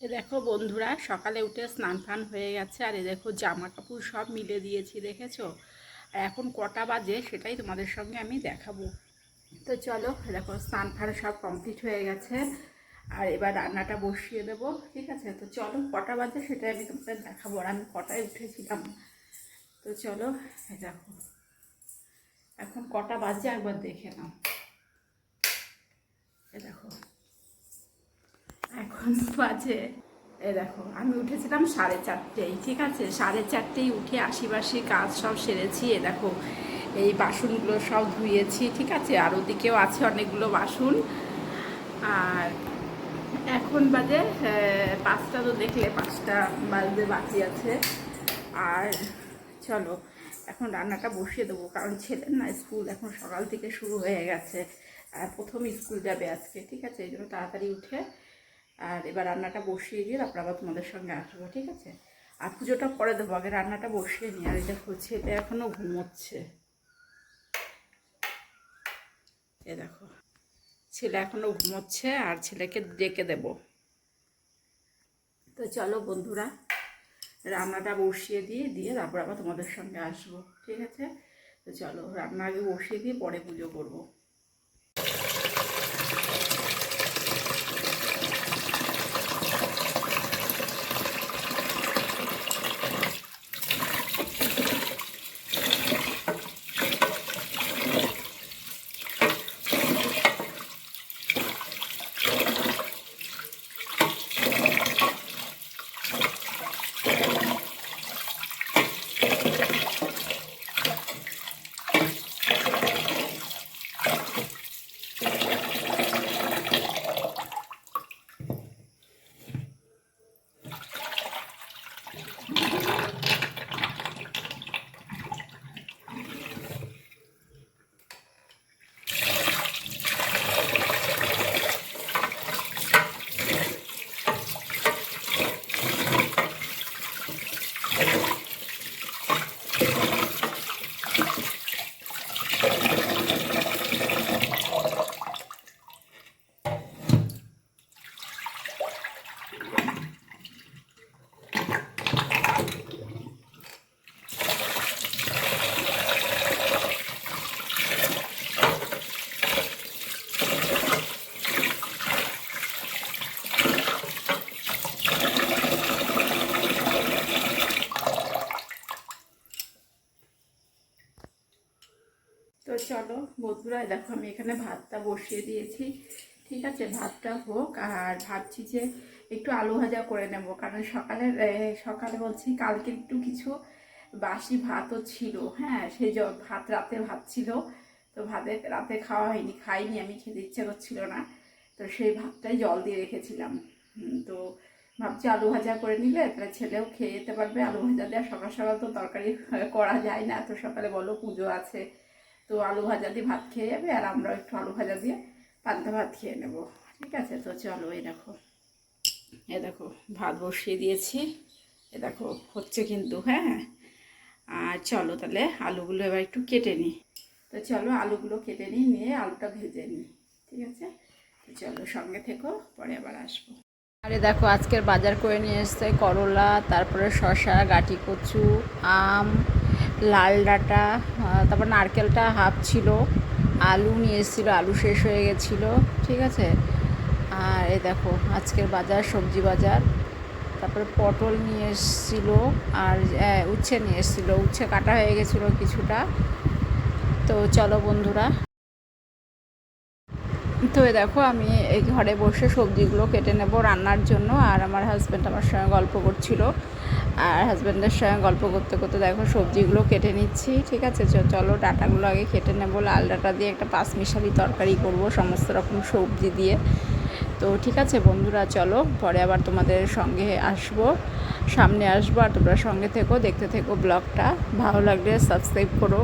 এ দেখো বন্ধুরা, সকালে উঠে স্নান ফান হয়ে গেছে, আর এ দেখো জামা কাপড় সব মিলে দিয়েছি, দেখেছ? আর এখন কটা বাজে সেটাই তোমাদের সঙ্গে আমি দেখাবো। তো চলো দেখো স্নান ফান সব কমপ্লিট হয়ে গেছে, আর এবার রান্নাটা বসিয়ে দেবো, ঠিক আছে? তো চলো, কটা বাজে সেটাই আমি তোমাদের দেখাবো, আর আমি কটায় উঠেছিলাম। তো চলো দেখো। এখন কটা বাজে একবার দেখে নাও। দেখো। এখন বাজে। এ দেখো, আমি উঠেছিলাম সাড়ে চারটেই ঠিক আছে? সাড়ে চারটেই উঠে আশিবাসি কাজ সব সেরেছি, এ দেখো, এই বাসনগুলো সব ধুয়েছি, ঠিক আছে? আর ওদিকেও আছে অনেকগুলো বাসন। আর এখন বাজে পাঁচটা তো দেখলে পাঁচটা বাজতে বাকি আছে। আর চলো, এখন রান্নাটা বসিয়ে দেবো, কারণ ছেলের না স্কুল এখন সকাল থেকে শুরু হয়ে গেছে। আর প্রথম স্কুল যাবে আজকে, ঠিক আছে? এই জন্য তাড়াতাড়ি উঠে আর এবার রান্নাটা বসিয়ে দিয়ে তারপর আবার তোমাদের সঙ্গে আসব, ঠিক আছে? আর পুজোটা পরে দেবো, আগে রান্নাটা বসিয়ে নিই। আর এটা ছেলে এখনও ঘুমোচ্ছে। এ দেখো, ছেলে এখনও ঘুমোচ্ছে আর ছেলেকে ডেকে দেব। তো চলো বন্ধুরা, রান্নাটা বসিয়ে দিয়ে দিয়ে তারপর আবার তোমাদের সঙ্গে আসব, ঠিক আছে? তো চলো, রান্না আগে বসিয়ে দিয়ে পরে পুজো করব। বন্ধুরা দেখো আমি এখানে ভাতটা বসিয়ে দিয়েছি। ঠিক আছে, ভাতটা হোক, আর ভাবছি যে একটু আলু ভাজা করে নেব, কারণ সকালে সকালে বলছি, কালকে একটু কিছু বাসি ভাতও ছিল হ্যাঁ সেই ভাত রাতে ভাত ছিল তো ভাতে রাতে খাওয়া হয়নি, খাইনি, আমি খেতে ইচ্ছে করছিল না, তো সেই ভাতটাই জল দিয়ে রেখেছিলাম। তো ভাবছি আলু ভাজা করে নিলে, তাহলে ছেলেও খেয়ে যেতে পারবে, আলু ভাজা দেওয়া সকাল সকাল তো তরকারি করা যায় না, তো সকালে বলো পুজো আছে। তো আলু ভাজা দিয়ে ভাত খেয়ে যাবে আর আমরাও একটু আলু ভাজা দিয়ে পান্তা ভাত খেয়ে নেব। ঠিক আছে? তো চলো, এই দেখো। এ দেখো, ভাত বসিয়ে দিয়েছি। এ দেখো, হচ্ছে কিন্তু হ্যাঁ? আর চলো তাহলে আলুগুলো এবার একটু কেটে নিই। তো চলো, আলুগুলো কেটে নিই, নিয়ে আলুটা ভেজে নিই। ঠিক আছে? তো চলো, সঙ্গে থেকো, পরে আবার আসব। আরে দেখো, আজকের বাজার করে নিয়ে এসছে করলা, তারপরে শসা, গাটি কচু, আম লাল ডাঁটা তারপর নারকেলটা হাফ ছিল। আলু নিয়ে এসেছিল, আলু শেষ হয়ে গেছিল, ঠিক আছে? আর এই দেখো, আজকের বাজার, সবজি বাজার। তারপরে পটল নিয়ে এসেছিল, আর উচ্ছে নিয়ে এসেছিল। উচ্ছে কাটা হয়ে গেছিল কিছুটা। তো চলো বন্ধুরা তো দেখো, আমি এই ঘরে বসে সবজিগুলো কেটে নেব রান্নার জন্য, আর আমার হাজব্যান্ড আমার সঙ্গে গল্প করছিল। আর হাজব্যান্ডের সঙ্গে গল্প করতে করতে দেখো সবজিগুলো কেটে নিচ্ছি, ঠিক আছে? চলো ডাটাগুলো আগে কেটে নেব, লাল ডাটা দিয়ে একটা পাঁচ মিশালি তরকারি করব, সমস্ত রকম সবজি দিয়ে। তো ঠিক আছে বন্ধুরা, চলো পরে আবার তোমাদের সঙ্গে আসব। সামনে আসব আর তোমরা সঙ্গে থেকো, দেখতে থেকো ব্লগটা। ভালো লাগলে সাবস্ক্রাইব করো।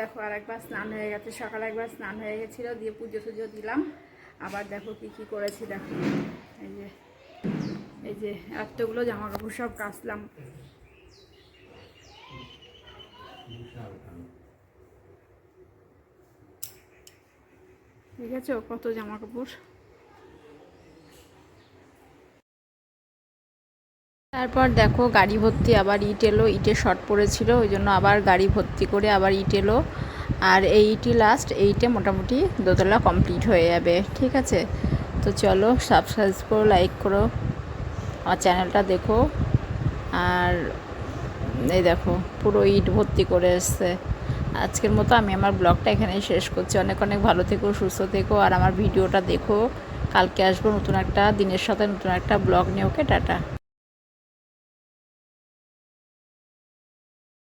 দেখো আর একবার স্নান হয়ে গেছে। সকালে একবার স্নান হয়ে গেছিল, দিয়ে পুজো টুজো দিলাম। আবার দেখো কি কি করেছি, দেখো। এই যে এই যে এতগুলো জামা কাপড় সব কাচলাম। ঠিক আছে কত জামা কাপড় তারপর দেখো গাড়ি ভর্তি, আবার ইট এলো, ইটে শর্ট পড়েছিল, ওই জন্য আবার গাড়ি ভর্তি করে আবার ইট এলো। আর এই ইটই লাস্ট এইটে মোটামুটি দোতলা কমপ্লিট হয়ে যাবে, ঠিক আছে? তো চলো সাবস্ক্রাইব করো লাইক করো, আমার চ্যানেলটা দেখো। আর এই দেখো, পুরো ইট ভর্তি করে এসছে। আজকের মতো আমি আমার ব্লগটা এখানেই শেষ করছি। অনেক অনেক ভালো থেকো, সুস্থ থেকো, আর আমার ভিডিওটা দেখো। কালকে আসব নতুন একটা, দিনের সাথে নতুন একটা ব্লগ নিয়ে। Okay, tata.